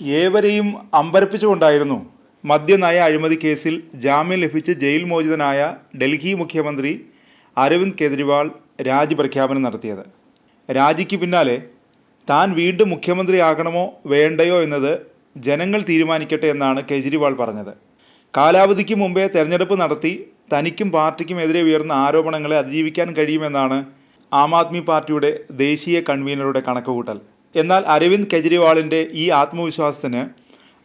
ഏവരെയും അമ്പരപ്പിച്ചുകൊണ്ടായിരുന്നു മദ്യനയ അഴിമതി കേസിൽ ജാമ്യം ലഭിച്ച് ജയിൽ മോചിതനായ ഡൽഹി മുഖ്യമന്ത്രി അരവിന്ദ് കെജ്രിവാൾ രാജിപ്രഖ്യാപനം നടത്തിയത്. രാജിക്ക് പിന്നാലെ താൻ വീണ്ടും മുഖ്യമന്ത്രിയാകണമോ വേണ്ടയോ എന്നത് ജനങ്ങൾ തീരുമാനിക്കട്ടെ എന്നാണ് കെജ്രിവാൾ പറഞ്ഞത്. കാലാവധിക്ക് മുമ്പേ തെരഞ്ഞെടുപ്പ് നടത്തി തനിക്കും പാർട്ടിക്കും എതിരെ ഉയർന്ന ആരോപണങ്ങളെ അതിജീവിക്കാൻ കഴിയുമെന്നാണ് ആം ആദ്മി പാർട്ടിയുടെ ദേശീയ കൺവീനറുടെ കണക്കുകൂട്ടൽ. എന്നാൽ അരവിന്ദ് കെജ്രിവാളിന്റെ ഈ ആത്മവിശ്വാസത്തിന്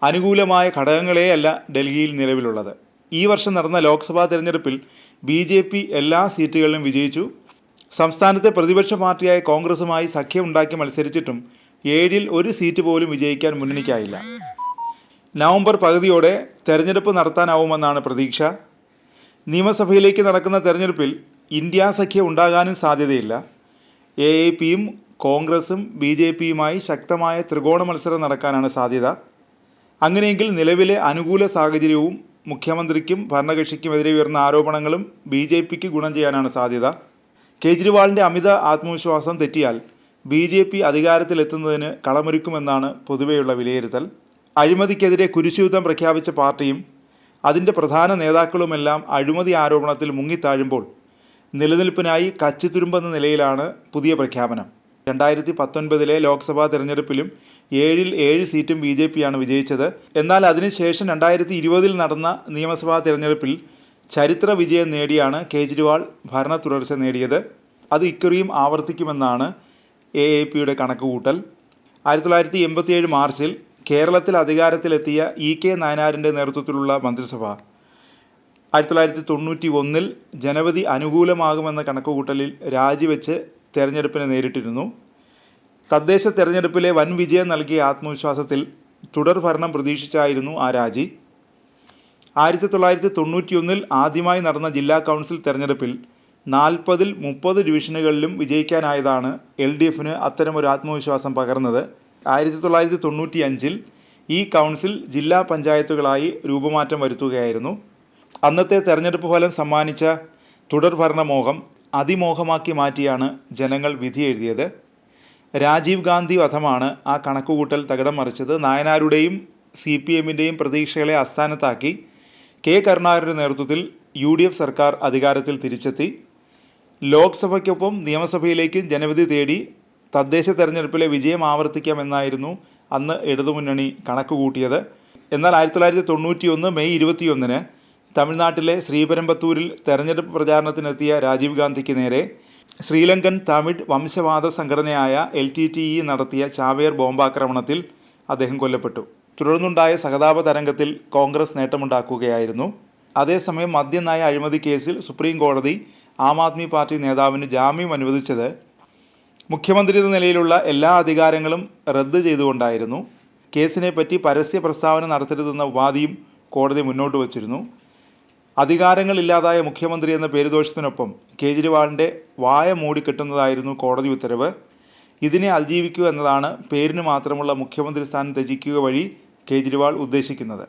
അനുകൂലമായ ഘടകങ്ങളെയല്ല ഡൽഹിയിൽ നിലവിലുള്ളത്. ഈ വർഷം നടന്ന ലോക്സഭാ തെരഞ്ഞെടുപ്പിൽ ബി ജെ പി എല്ലാ സീറ്റുകളിലും വിജയിച്ചു. സംസ്ഥാനത്തെ പ്രതിപക്ഷ പാർട്ടിയായ കോൺഗ്രസുമായി സഖ്യമുണ്ടാക്കി മത്സരിച്ചിട്ടും ഏഴിൽ ഒരു സീറ്റ് പോലും വിജയിക്കാൻ മുന്നണിക്കായില്ല. നവംബർ പകുതിയോടെ തെരഞ്ഞെടുപ്പ് നടത്താനാവുമെന്നാണ് പ്രതീക്ഷ. നിയമസഭയിലേക്ക് നടക്കുന്ന തെരഞ്ഞെടുപ്പിൽ ഇന്ത്യ സഖ്യം ഉണ്ടാകാനും സാധ്യതയില്ല. എ എ പിയും കോൺഗ്രസും ബി ജെ പിയുമായി ശക്തമായ ത്രികോണ മത്സരം നടക്കാനാണ് സാധ്യത. അങ്ങനെയെങ്കിൽ നിലവിലെ അനുകൂല സാഹചര്യവും മുഖ്യമന്ത്രിക്കും ഭരണകക്ഷിക്കുമെതിരെ ഉയർന്ന ആരോപണങ്ങളും ബി ജെ പിക്ക് ഗുണം ചെയ്യാനാണ് സാധ്യത. കേജ്രിവാളിന്റെ അമിത ആത്മവിശ്വാസം തെറ്റിയാൽ ബി ജെ പി അധികാരത്തിലെത്തുന്നതിന് കളമൊരുക്കുമെന്നാണ് പൊതുവെയുള്ള വിലയിരുത്തൽ. അഴിമതിക്കെതിരെ കുരിശുയുദ്ധം പ്രഖ്യാപിച്ച പാർട്ടിയും അതിന്റെ പ്രധാന നേതാക്കളുമെല്ലാം അഴിമതി ആരോപണത്തിൽ മുങ്ങിത്താഴുമ്പോൾ നിലനിൽപ്പിനായി കച്ചിത്തുരുമ്പെന്ന നിലയിലാണ് പുതിയ പ്രഖ്യാപനം. രണ്ടായിരത്തി പത്തൊൻപതിലെ ലോക്സഭാ തെരഞ്ഞെടുപ്പിലും ഏഴിൽ ഏഴ് സീറ്റും ബി ജെ പിയാണ് വിജയിച്ചത്. എന്നാൽ അതിനുശേഷം രണ്ടായിരത്തി ഇരുപതിൽ നടന്ന നിയമസഭാ തെരഞ്ഞെടുപ്പിൽ ചരിത്ര വിജയം നേടിയാണ് കേജ്രിവാൾ ഭരണ തുടർച്ച നേടിയത്. അത് ഇക്കുറിയും ആവർത്തിക്കുമെന്നാണ് എ എ പിയുടെ കണക്കുകൂട്ടൽ. ആയിരത്തി തൊള്ളായിരത്തി എൺപത്തിയേഴ് മാർച്ചിൽ കേരളത്തിൽ അധികാരത്തിലെത്തിയ ഇ കെ നായനാരിന്റെ നേതൃത്വത്തിലുള്ള മന്ത്രിസഭ ആയിരത്തി തൊള്ളായിരത്തി തൊണ്ണൂറ്റി ഒന്നിൽ ജനവധി അനുകൂലമാകുമെന്ന കണക്കുകൂട്ടലിൽ രാജിവെച്ച് തെരഞ്ഞെടുപ്പിനെ നേരിട്ടിരുന്നു. തദ്ദേശ തെരഞ്ഞെടുപ്പിലെ വൻ വിജയം നൽകിയ ആത്മവിശ്വാസത്തിൽ തുടർ ഭരണം പ്രതീക്ഷിച്ചായിരുന്നു ആ രാജി. ആയിരത്തി തൊള്ളായിരത്തി തൊണ്ണൂറ്റിയൊന്നിൽ ആദ്യമായി നടന്ന ജില്ലാ കൗൺസിൽ തെരഞ്ഞെടുപ്പിൽ നാൽപ്പതിൽ മുപ്പത് ഡിവിഷനുകളിലും വിജയിക്കാനായതാണ് എൽ ഡി എഫിന് അത്തരമൊരു ആത്മവിശ്വാസം പകർന്നത്. ആയിരത്തി തൊള്ളായിരത്തി തൊണ്ണൂറ്റി അഞ്ചിൽ ഈ കൗൺസിൽ ജില്ലാ പഞ്ചായത്തുകളായി രൂപമാറ്റം വരുത്തുകയായിരുന്നു. അന്നത്തെ തെരഞ്ഞെടുപ്പ് ഫലം സമ്മാനിച്ച തുടർഭരണ മോഹം അതിമോഹമാക്കി മാറ്റിയാണ് ജനങ്ങൾ വിധി എഴുതിയത്. രാജീവ് ഗാന്ധി വധമാണ് ആ കണക്കുകൂട്ടൽ തകിടം മറിച്ചത്. നായനാരുടെയും സി പി എമ്മിന്റെയും പ്രതീക്ഷകളെ അസ്ഥാനത്താക്കി കെ കരുണാകരന്റെ നേതൃത്വത്തിൽ യു ഡി എഫ് സർക്കാർ അധികാരത്തിൽ തിരിച്ചെത്തി. ലോക്സഭയ്ക്കൊപ്പം നിയമസഭയിലേക്കും ജനവിധി തേടി തദ്ദേശ തെരഞ്ഞെടുപ്പിലെ വിജയം ആവർത്തിക്കാമെന്നായിരുന്നു അന്ന് ഇടതുമുന്നണി കണക്കുകൂട്ടിയത്. എന്നാൽ ആയിരത്തി തൊള്ളായിരത്തി തൊണ്ണൂറ്റി ഒന്ന് മെയ് ഇരുപത്തിയൊന്നിന് തമിഴ്നാട്ടിലെ ശ്രീപരമ്പത്തൂരിൽ തെരഞ്ഞെടുപ്പ് പ്രചാരണത്തിനെത്തിയ രാജീവ് ഗാന്ധിക്ക് നേരെ ശ്രീലങ്കൻ തമിഴ് വംശവാദ സംഘടനയായ എൽ ടി ടി ഇ നടത്തിയ ചാവേർ ബോംബാക്രമണത്തിൽ അദ്ദേഹം കൊല്ലപ്പെട്ടു. തുടർന്നുണ്ടായ സഹതാപ തരംഗത്തിൽ കോൺഗ്രസ് നേട്ടമുണ്ടാക്കുകയായിരുന്നു. അതേസമയം മദ്യനായ അഴിമതി കേസിൽ സുപ്രീം കോടതി ആം ആദ്മി പാർട്ടി നേതാവിന് ജാമ്യം അനുവദിച്ചത് മുഖ്യമന്ത്രി എന്ന നിലയിലുള്ള എല്ലാ അധികാരങ്ങളും റദ്ദ് ചെയ്തുകൊണ്ടായിരുന്നു. കേസിനെപ്പറ്റി പരസ്യ പ്രസ്താവന നടത്തരുതെന്ന ഉപാധിയും കോടതി മുന്നോട്ട് വച്ചിരുന്നു. അധികാരങ്ങളില്ലാതായ മുഖ്യമന്ത്രി എന്ന പേരുദോഷത്തിനൊപ്പം കേജ്രിവാളിന്റെ വായ മൂടിക്കെട്ടുന്നതായിരുന്നു കോടതി ഉത്തരവ്. ഇതിനെ അതിജീവിക്കുക എന്നതാണ് പേരിന് മാത്രമുള്ള മുഖ്യമന്ത്രി സ്ഥാനം ത്യജിക്കുക വഴി കേജ്രിവാൾ ഉദ്ദേശിക്കുന്നത്.